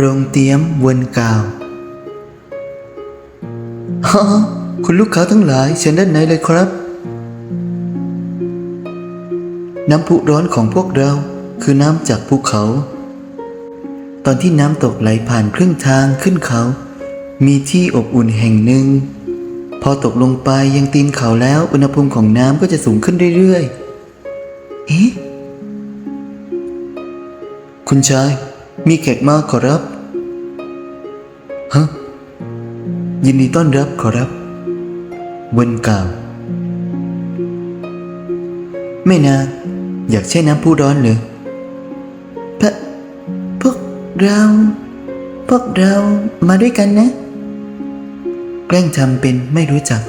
โรงเตียมวนกาวฮะคุณลูกค้าทั้งหลายเชิญด้านในเลยครับ น้ำพุร้อนของพวกเราคือน้ำจากภูเขา ตอนที่น้ำตกไหลผ่านครึ่งทางขึ้นเขา มีที่อบอุ่นแห่งหนึ่ง พอตกลงไปยังตีนเขาแล้วอุณหภูมิของน้ำก็จะสูงขึ้นเรื่อยๆ เอ๊ะ คุณชาย มีแขกมาขอรับ ฮะยินดีต้อนรับขอรับบนกล่าวไม่นาอยากใช้น้ำพุร้อนเหรือพะพวกเรา พวกเรามาด้วยกันนะ แกล้งทำเป็นไม่รู้จัก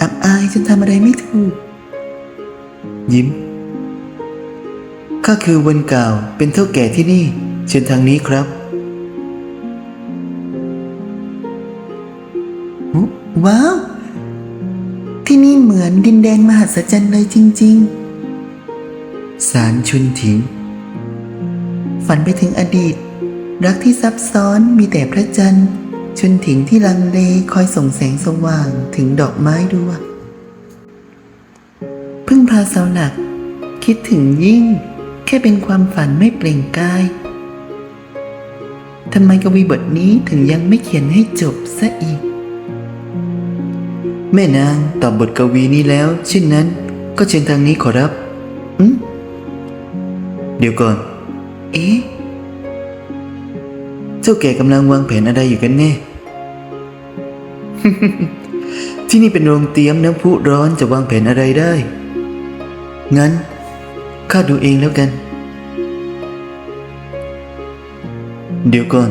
อับอายจนทำอะไรไม่ถูก ยิ้มข้าคือวันเก่าเป็นเท่าแก่ที่นี่ เชิญทางนี้ครับ ว้าว ที่นี่เหมือนดินแดนมหัศจรรย์เลยจริง ๆ สารชุนถิง ฝันไปถึงอดีต รักที่ซับซ้อนมีแต่พระจันทร์ ชุนถิงที่ลังเลคอยส่งแสงสว่างถึงดอกไม้ดวงพึ่งพาเสาหลัก คิดถึงยิ่ง แค่เป็นความฝันไม่เปล่งกายทำไมกวีบทนี้ถึงยังไม่เขียนให้จบซะอีก แม่นางตอบบทกวีนี้แล้วเช่นนั้น ก็เชิญทางนี้ขอรับอืมเดี๋ยวก่อน เอ๊ะ เจ้าแก่กำลังวางแผนอะไรอยู่กันแน่ ที่นี่เป็นโรงเตรียมน้ำพุร้อนจะวางแผนอะไรได้ งั้นข้าดูเองแล้วกัน เดี๋ยวก่อน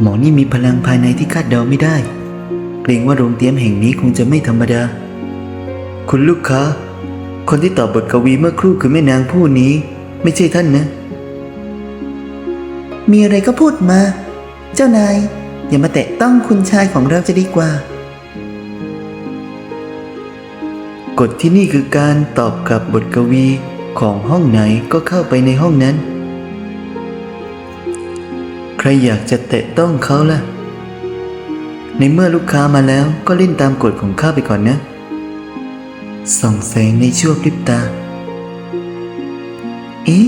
หมอนี่มีพลังภายในที่คาดเดาไม่ได้ เกรงว่าโรงเตรียมแห่งนี้คงจะไม่ธรรมดา คุณลูกค้า คนที่ตอบบทกวีเมื่อครู่คือแม่นางผู้นี้ ไม่ใช่ท่านนะ มีอะไรก็พูดมา เจ้านาย อย่ามาแตะต้องคุณชายของเราจะดีกว่ากฎที่นี่คือการตอบกับบทกวีของห้องไหนก็เข้าไปในห้องนั้น ใครอยากจะแตะต้องเขาล่ะ ในเมื่อลูกค้ามาแล้วก็เล่นตามกฎของข้าไปก่อนนะส่องแสงในชั่วพริบตา เอ๊ะ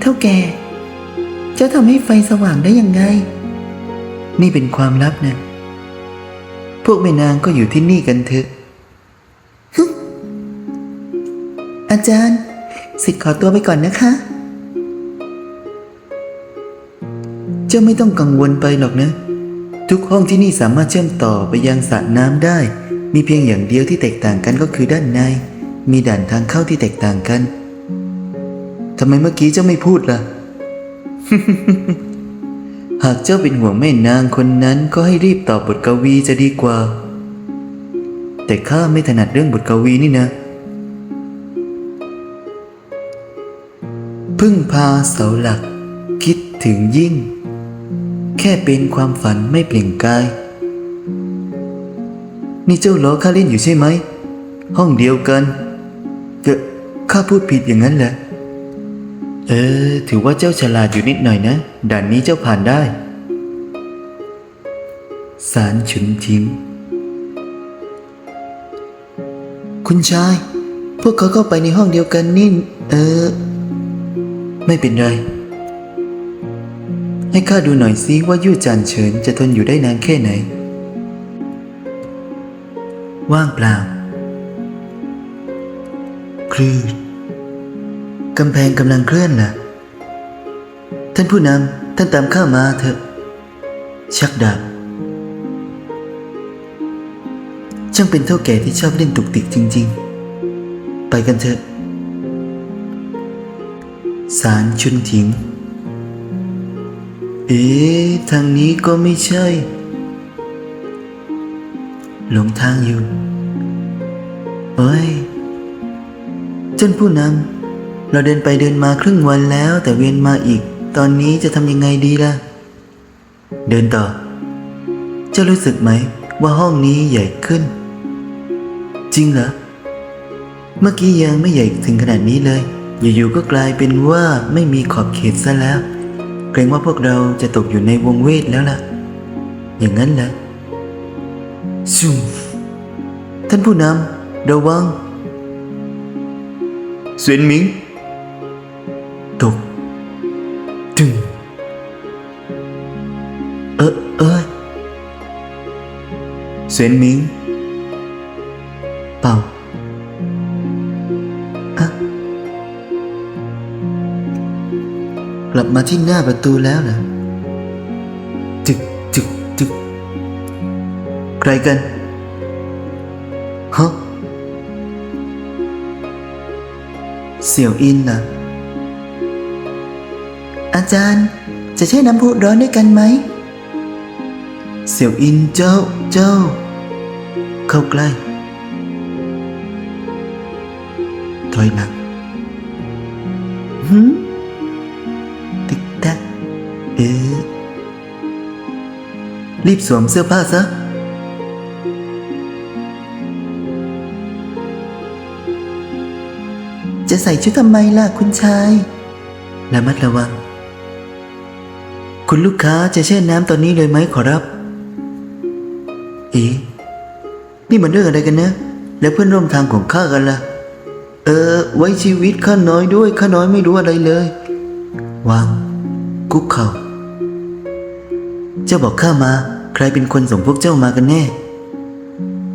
เท่าแก เจ้าทำให้ไฟสว่างได้ยังไง นี่เป็นความลับนะ พวกแม่นางก็อยู่ที่นี่กันเถอะ อาจารย์ สิทธิ์ขอตัวไปก่อนนะคะ เจ้าไม่ต้องกังวลไปหรอกนะ ทุกห้องที่นี่สามารถเชื่อมต่อไปยังสระน้ำได้ มีเพียงอย่างเดียวที่แตกต่างกันก็คือด้านใน มีด่านทางเข้าที่แตกต่างกันทำไมเมื่อกี้เจ้าไม่พูดล่ะ หากเจ้าเป็นห่วงแม่นางคนนั้นก็ให้รีบตอบบทกวีจะดีกว่า แต่ข้าไม่ถนัดเรื่องบทกวีนี่นะพึ่งพาเสาหลัก คิดถึงยิ่ง แค่เป็นความฝันไม่เปล่งกาย นี่เจ้าล้อข้าเล่นอยู่ใช่ไหม ห้องเดียวกันเกะข้าพูดผิดอย่างนั้นแหละ เออ ถือว่าเจ้าฉลาดอยู่นิดหน่อยนะ ด่านนี้เจ้าผ่านได้ สารฉุนทิมคุณชาย พวกเขาเข้าไปในห้องเดียวกันนี่ เออ ไม่เป็นไร ให้ข้าดูหน่อยซิว่ายู่จานเฉินจะทนอยู่ได้นานแค่ไหน ว่างเปล่า คลืดกำแพงกำลังเคลื่อนล่ะ ท่านผู้นำท่านตามข้ามาเถอะ ชักดาบช่างเป็นเท่าแก่ที่ชอบเล่นตุกติกจริง ๆ ไปกันเถอะ สารชุนถิง เอ๊ะทางนี้ก็ไม่ใช่ หลงทางอยู่เอ้ยท่านผู้นำเราเดินไปเดินมาครึ่งวันแล้ว แต่เวียนมาอีก ตอนนี้จะทำยังไงดีล่ะ เดินต่อเจ้ารู้สึกไหมว่าห้องนี้ใหญ่ขึ้น จริงเหรอ เมื่อกี้ยังไม่ใหญ่ถึงขนาดนี้เลย อยู่ๆก็กลายเป็นว่าไม่มีขอบเขตซะแล้ว รงว่าพวกเราจะตกอยู่ในวงเวทแล้วล่ะ อย่างนั้นแหละซูมท่านผู้นำระวังเสวียนหมิงตกดึงเออเอยเสวียนหมิง ลับมาที่หน้าประตูแล้วเหรอจึกจึกจึกใครกันฮะเสี่ยวอินนะอาจารย์จะใช้น้ำพุร้อนด้วยกันไหม เสี่ยวอินเจ้าเจ้า เข้าใกล้ ถอยหลังหืมติ๊กตัก เอรีบสวมเสื้อผ้าซะ จะใส่ชุดทำไมล่ะคุณชาย ระมัดระวัง คุณลูกค้าจะแช่น้ำตอนนี้เลยไหมขอรับ เอ๊ะนี่มันเรื่องอะไรกันนะ แล้วเพื่อนร่วมทางของข้ากันล่ะ เออ ไว้ชีวิตข้าน้อยด้วยข้าน้อยไม่รู้อะไรเลย วางกุ๊กเข่า เจ้าบอกข้ามา ใครเป็นคนส่งพวกเจ้ามากันแน่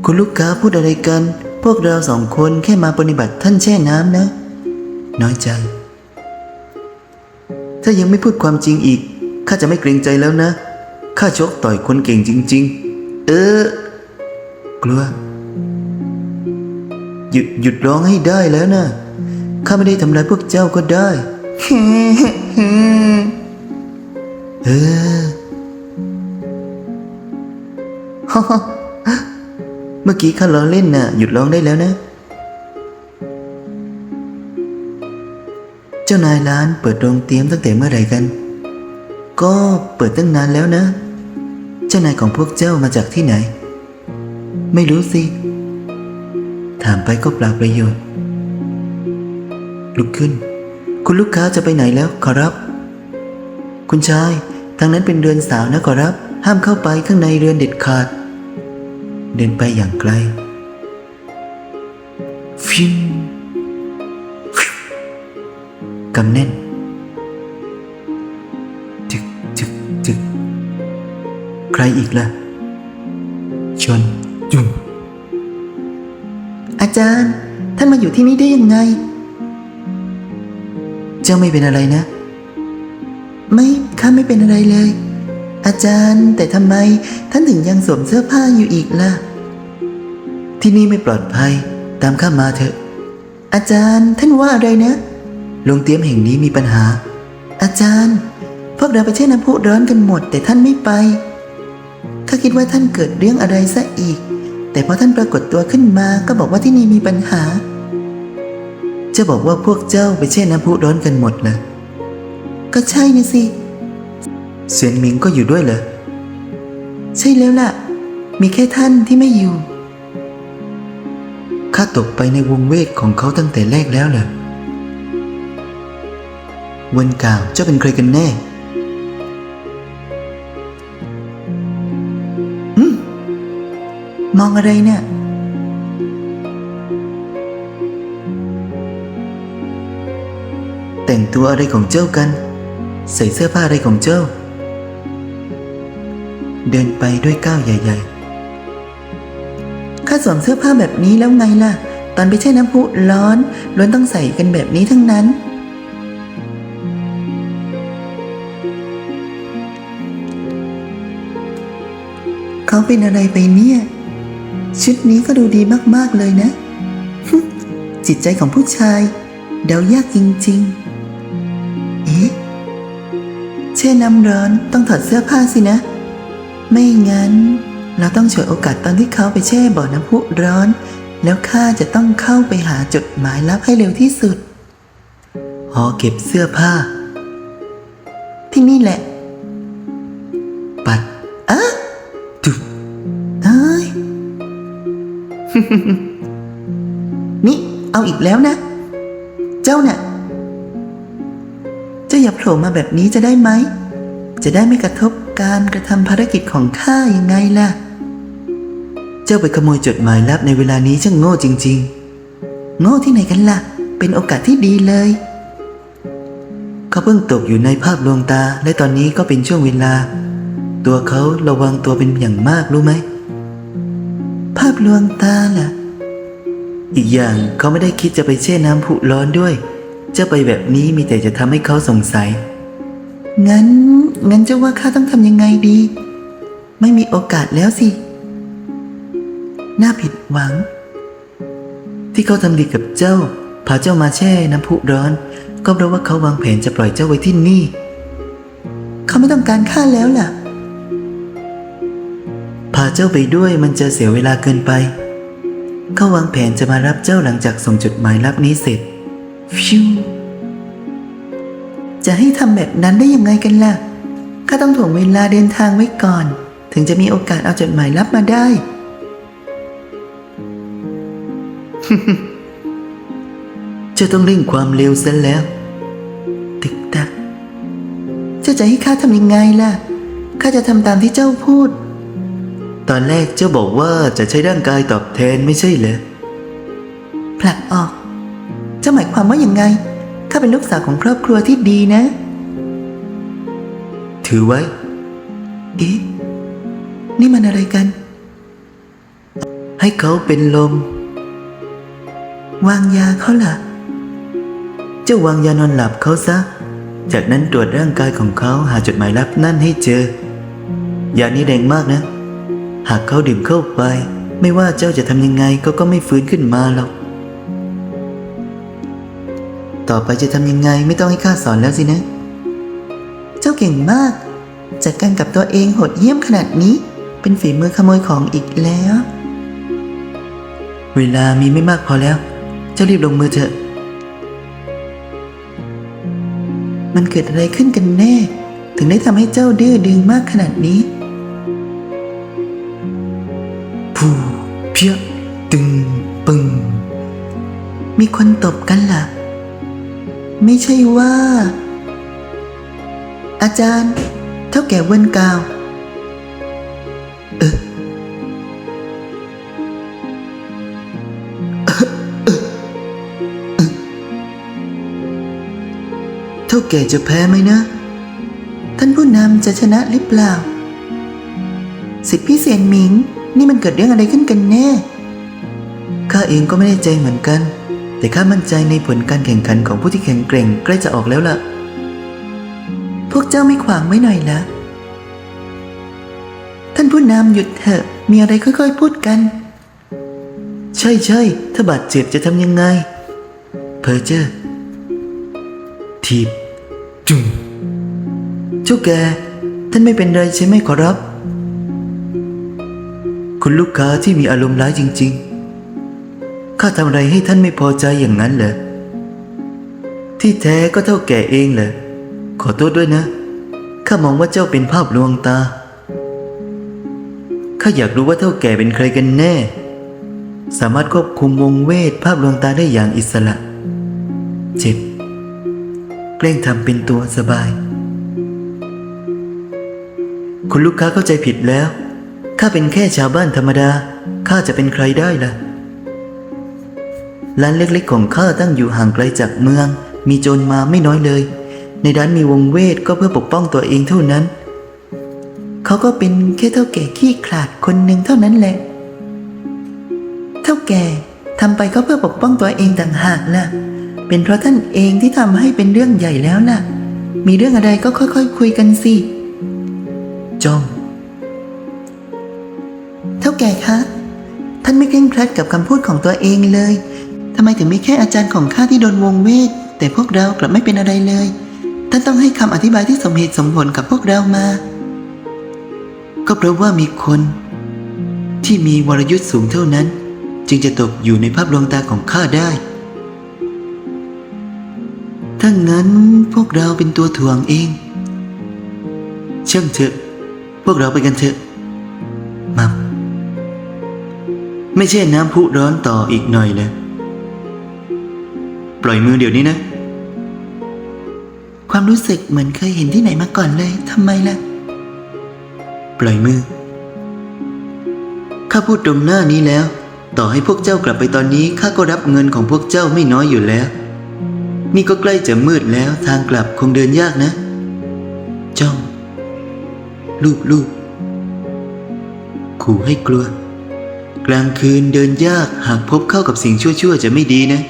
คุณลูกค้าพูดอะไรกัน พวกเราสองคนแค่มาปฏิบัติท่านแช่น้ำนะ น้อยใจ ถ้ายังไม่พูดความจริงอีก ข้าจะไม่เกรงใจแล้วนะ ข้าชกต่อยคนเก่งจริง ๆ เออ กลัว หยุดหยุดร้องให้ได้แล้วนะ ข้าไม่ได้ทำร้ายพวกเจ้าก็ได้เออ เมื่อกี้ข้าล้อเล่นน่ะ หยุดร้องได้แล้วนะ เจ้านายร้านเปิดโรงเตรียมตั้งแต่เมื่อไหร่กัน ก็เปิดตั้งนานแล้วนะ เจ้านายของพวกเจ้ามาจากที่ไหน ไม่รู้สิ ถามไปก็เปล่าประโยชน์ ลุกขึ้น คุณลูกค้าจะไปไหนแล้วขอรับ คุณชาย ทางนั้นเป็นเรือนสาวนะขอรับ ห้ามเข้าไปข้างในเรือนเด็ดขาด เดินไปอย่างไกลฟิวฟิวกำแน่นจึกจึกจึกใครอีกล่ะ ชนจุงอาจารย์ท่านมาอยู่ที่นี่ได้ยังไง เจ้าไม่เป็นอะไรนะ ไม่ข้าไม่เป็นอะไรเลย อาจารย์แต่ทำไมท่านถึงยังสวมเสื้อผ้าอยู่อีกล่ะ ที่นี่ไม่ปลอดภัย ตามข้ามาเถอะ อาจารย์ท่านว่าอะไรนะโรงเตรียมแห่งนี้มีปัญหา อาจารย์ พวกเราไปเช่น้ำพุร้อนกันหมด แต่ท่านไม่ไปข้าคิดว่าท่านเกิดเรื่องอะไรซะอีก แต่พอท่านปรากฏตัวขึ้นมาก็บอกว่าที่นี่มีปัญหา จะบอกว่าพวกเจ้าไปแช่น้ำพุร้อนกันหมดเหรอก็ใช่นะสิ เสียนหมิงก็อยู่ด้วยเหรอ ใช่แล้วล่ะ มีแค่ท่านที่ไม่อยู่ ข้าตกไปในวงเวทของเขาตั้งแต่แรกแล้วเหรอวันกล่าวเจ้าเป็นใครกันแน่ืมองอะไรเนี่ย แต่งตัวอะไรของเจ้ากัน ใส่เสื้อผ้าอะไรของเจ้า เดินไปด้วยก้าวใหญ่ ๆ ข้าสวมเสื้อผ้าแบบนี้แล้วไงล่ะ ตอนไปแช่น้ำพุร้อนล้วนต้องใส่กันแบบนี้ทั้งนั้น เขาเป็นอะไรไปเนี่ย ชุดนี้ก็ดูดีมากๆเลยนะ จิตใจของผู้ชาย เดายากจริง ๆ เอ๊ะแช่น้ำร้อนต้องถอดเสื้อผ้าสินะ ไม่งั้น เราต้องฉวยโอกาสตอนที่เขาไปแช่บ่อน้ำพุร้อน แล้วข้าจะต้องเข้าไปหาจดหมายลับให้เร็วที่สุด หอเก็บเสื้อผ้า ที่นี่แหละ ปัดอะจุบเอ้ย นี่เอาอีกแล้วนะ เจ้าน่ะ เจ้าอย่าโผล่มาแบบนี้จะได้ไหม จะได้ไม่กระทบ การกระทำภารกิจของข้ายังไงล่ะ เจ้าไปขโมยจดหมายลับในเวลานี้ช่างโง่จริง ๆ โง่ที่ไหนกันล่ะ เป็นโอกาสที่ดีเลย เขาเพิ่งตกอยู่ในภาพลวงตาและตอนนี้ก็เป็นช่วงเวลา ตัวเขาระวังตัวเป็นอย่างมากรู้ไหม ภาพลวงตาล่ะ อีกอย่างเขาไม่ได้คิดจะไปแช่น้ำผุร้อนด้วย จะไปแบบนี้มีแต่จะทำให้เขาสงสัย งั้น งั้นเจ้าว่าข้าต้องทำยังไงดี ไม่มีโอกาสแล้วสิ น่าผิดหวัง ที่เขาทำดีกับเจ้า พาเจ้ามาแช่น้ำพุร้อน ก็เพราะว่าเขาวางแผนจะปล่อยเจ้าไว้ที่นี่ เขาไม่ต้องการข้าแล้วล่ะ พาเจ้าไปด้วยมันจะเสียเวลาเกินไป เขาวางแผนจะมารับเจ้าหลังจากส่งจดหมายลับนี้เสร็จฟิว จะให้ทำแบบนั้นได้ยังไงกันล่ะข้าต้องถ่วงเวลาเดินทางไว้ก่อน ถึงจะมีโอกาสเอาจดหมายลับมาได้เจ้าต้องเร่งความเร็วซะแล้ว ตึกตักเจ้าจะให้ข้าทำยังไงล่ะข้าจะทำตามที่เจ้าพูด ตอนแรกเจ้าบอกว่าจะใช้ร่างกายตอบแทนไม่ใช่เหรอผลักออก เจ้าหมายความว่าอย่างไง ข้าเป็นลูกสาวของครอบครัวที่ดีนะ ถือไว้ เอ๊ะ นี่มันอะไรกัน ให้เขาเป็นลม วางยาเขาล่ะ เจ้าวางยานอนหลับเขาซะ จากนั้นตรวจร่างกายของเขาหาจดหมายลับนั่นให้เจอ ยานี้แรงมากนะ หากเขาดื่มเข้าไป ไม่ว่าเจ้าจะทำยังไงก็ก็ไม่ฟื้นขึ้นมาหรอก ต่อไปจะทำยังไงไม่ต้องให้ข้าสอนแล้วสินะ เจ้าเก่งมาก จัดการกับตัวเองโหดเยี่ยมขนาดนี้ เป็นฝีมือขโมยของอีกแล้ว เวลามีไม่มากพอแล้ว เจ้ารีบลงมือเถอะ มันเกิดอะไรขึ้นกันแน่ ถึงได้ทำให้เจ้าดื้อดึงมากขนาดนี้ผู้เพียตึงปึงมีคนตบกันล่ะ ไม่ใช่ว่า อาจารย์ เท่าแก่เวินกาว เออเท่าแก่จะแพ้ไหมนะ ท่านผู้นำจะชนะหรือเปล่า สิทธิพี่เสียนหมิง นี่มันเกิดเรื่องอะไรขึ้นกันแน่ ข้าเองก็ไม่แน่ใจเหมือนกัน แต่ข้ามั่นใจในผลการแข่งขันของผู้ที่แข็งแกร่งใกล้จะออกแล้วล่ะ พวกเจ้าไม่ขวางไว้หน่อยละท่านผู้นำหยุดเถอะ มีอะไรค่อยๆพูดกัน ใช่ใช่ถ้าบาดเจ็บจะทำยังไง เพอเจอร์ทีบจุ่มเจ้าแก ท่านไม่เป็นไรใช่ไหมขอรับ คุณลูกค้าที่มีอารมณ์ร้ายจริง ๆ ข้าทำอะไรให้ท่านไม่พอใจอย่างนั้นเหรอ ที่แท้ก็เท่าแก่เองเหรอ ขอโทษด้วยนะ ข้ามองว่าเจ้าเป็นภาพลวงตา ข้าอยากรู้ว่าเท่าแก่เป็นใครกันแน่ สามารถควบคุมวงเวทภาพลวงตาได้อย่างอิสระ เจ็บ แกล้งทำเป็นตัวสบาย คุณลูกค้าเข้าใจผิดแล้ว ข้าเป็นแค่ชาวบ้านธรรมดา ข้าจะเป็นใครได้ล่ะ ร้านเล็กๆของข้าตั้งอยู่ห่างไกลจากเมือง มีโจรมาไม่น้อยเลย ในร้านมีวงเวทก็เพื่อปกป้องตัวเองเท่านั้น เขาก็เป็นแค่เท่าแก่ขี้ขลาดคนหนึ่งเท่านั้นแหละ เท่าแก่ทำไปก็เพื่อปกป้องตัวเองต่างหากล่ะ เป็นเพราะท่านเองที่ทำให้เป็นเรื่องใหญ่แล้วล่ะ มีเรื่องอะไรก็ค่อยๆคคุยกันสิจอมเท่าแก่คะท่านไม่เคร่งครัดกับคำพูดของตัวเองเลย ทำไมถึงมีแค่อาจารย์ของข้าที่โดนวงเวท แต่พวกเรากลับไม่เป็นอะไรเลย ท่านต้องให้คำอธิบายที่สมเหตุสมผลกับพวกเรามา ก็เพราะว่ามีคน ที่มีวรยุทธ์สูงเท่านั้น จึงจะตกอยู่ในภาพลวงตาของข้าได้ถ้างั้นพวกเราเป็นตัวถ่วงเองช่างเถอะ พวกเราไปกันเถอะมัมไม่ใช่น้ำพุร้อนต่ออีกหน่อยเลย ปล่อยมือเดี๋ยวนี้นะ ความรู้สึกเหมือนเคยเห็นที่ไหนมาก่อนเลยทำไมล่ะ ปล่อยมือ ข้าพูดตรงหน้านี้แล้ว ต่อให้พวกเจ้ากลับไปตอนนี้ข้าก็รับเงินของพวกเจ้าไม่น้อยอยู่แล้ว นี่ก็ใกล้จะมืดแล้วทางกลับคงเดินยากนะ จ้อง ลูบลูบขู่ให้กลัว กลางคืนเดินยากหากพบเข้ากับสิ่งชั่วๆจะไม่ดีนะ